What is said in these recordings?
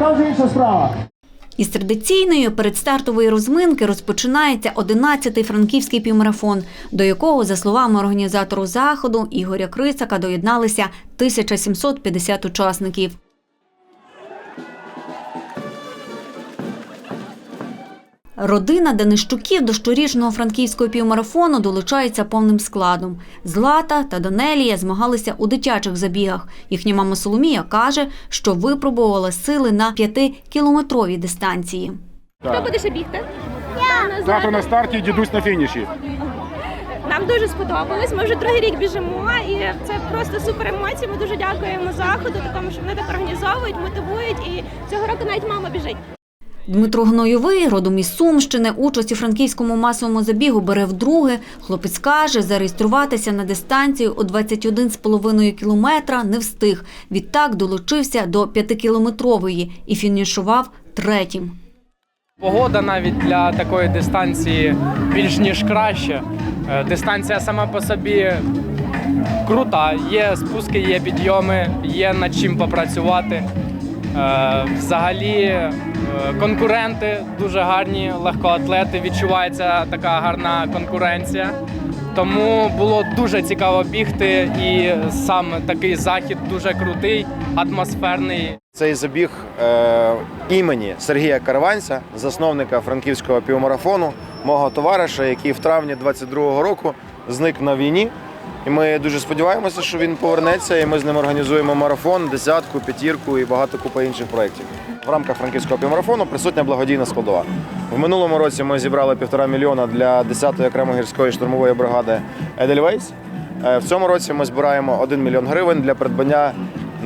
а вже інша справа. Із традиційної передстартової розминки розпочинається 11-й франківський півмарафон, до якого, за словами організатору заходу Ігоря Крицака, доєдналися 1750 учасників. Родина Данищуків до щорічного франківського півмарафону долучається повним складом. Злата та Данелія змагалися у дитячих забігах. Їхня мама Соломія каже, що випробувала сили на п'ятикілометровій дистанції. Хто буде ще бігти? Я. Тато на старті, дідусь на фініші. Нам дуже сподобалось. Ми вже другий рік біжимо, і це просто супер емоції. Ми дуже дякуємо заходу, такому що вони так організовують, мотивують. І цього року навіть мама біжить. Дмитро Гнойовий, родом із Сумщини, участь у франківському масовому забігу бере вдруге. Хлопець каже, зареєструватися на дистанцію у 21,5 кілометра не встиг. Відтак долучився до п'ятикілометрової і фінішував третім. Погода навіть для такої дистанції більш ніж краще. Е, Дистанція сама по собі крута. Є спуски, є підйоми, є над чим попрацювати. Е, Взагалі е, конкуренти дуже гарні, легкоатлети. Відчувається така гарна конкуренція. Тому було дуже цікаво бігти, і сам такий захід дуже крутий, атмосферний. Цей забіг е, імені Сергія Караванця, засновника франківського півмарафону, мого товариша, який в травні 22-го року зник на війні. І ми дуже сподіваємося, що він повернеться, і ми з ним організуємо марафон, десятку, п'ятірку і багато купа інших проєктів. В рамках франківського півмарафону присутня благодійна складова. В минулому році ми зібрали півтора мільйона для 10-ї окремої гірської штурмової бригади Едельвейс. В цьому році ми збираємо 1 мільйон гривень для придбання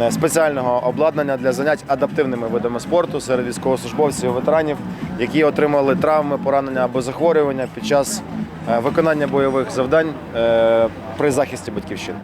е, спеціального обладнання для занять адаптивними видами спорту серед військовослужбовців, ветеранів, які отримали травми, поранення або захворювання під час виконання бойових завдань е, при захисті батьківщини.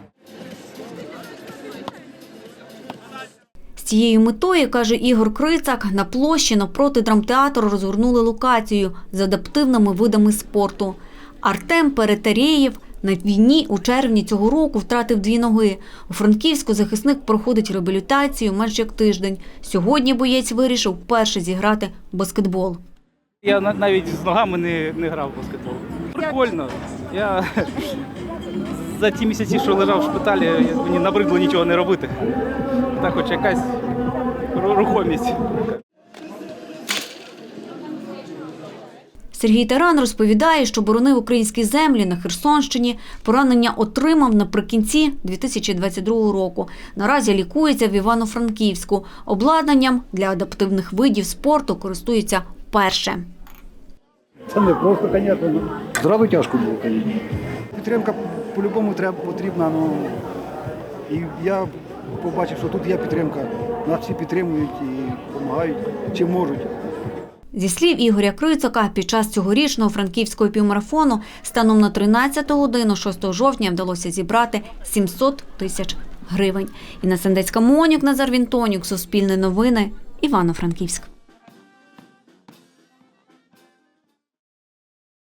З цією метою, каже Ігор Крицак, на площі навпроти драмтеатру розгорнули локацію з адаптивними видами спорту. Артем Перетарєєв на війні у червні цього року втратив дві ноги. У Франківську захисник проходить реабілітацію менш як тиждень. Сьогодні боєць вирішив вперше зіграти в баскетбол. Я на- навіть з ногами не, не грав в баскетбол. Прикольно. Я за ті місяці, що лежав в шпиталі, я- мені набридло нічого не робити. Так хоч якась рухомість. Сергій Таран розповідає, що боронив українські землі на Херсонщині. Поранення отримав наприкінці 2022 року. Наразі лікується в Івано-Франківську. Обладнанням для адаптивних видів спорту користується вперше. Це не просто, звісно. Здраво тяжко було, звісно. Підтримка по-любому треба потрібна. Ну, і я побачив, що тут є підтримка. Нас всі підтримують і допомагають, чим можуть. Зі слів Ігоря Крицака, під час цьогорічного франківського півмарафону станом на 13 годину 6 жовтня вдалося зібрати 700 тисяч гривень. Інна Сендецька Монюк, Назар Вінтонюк, Суспільне новини, Івано-Франківськ.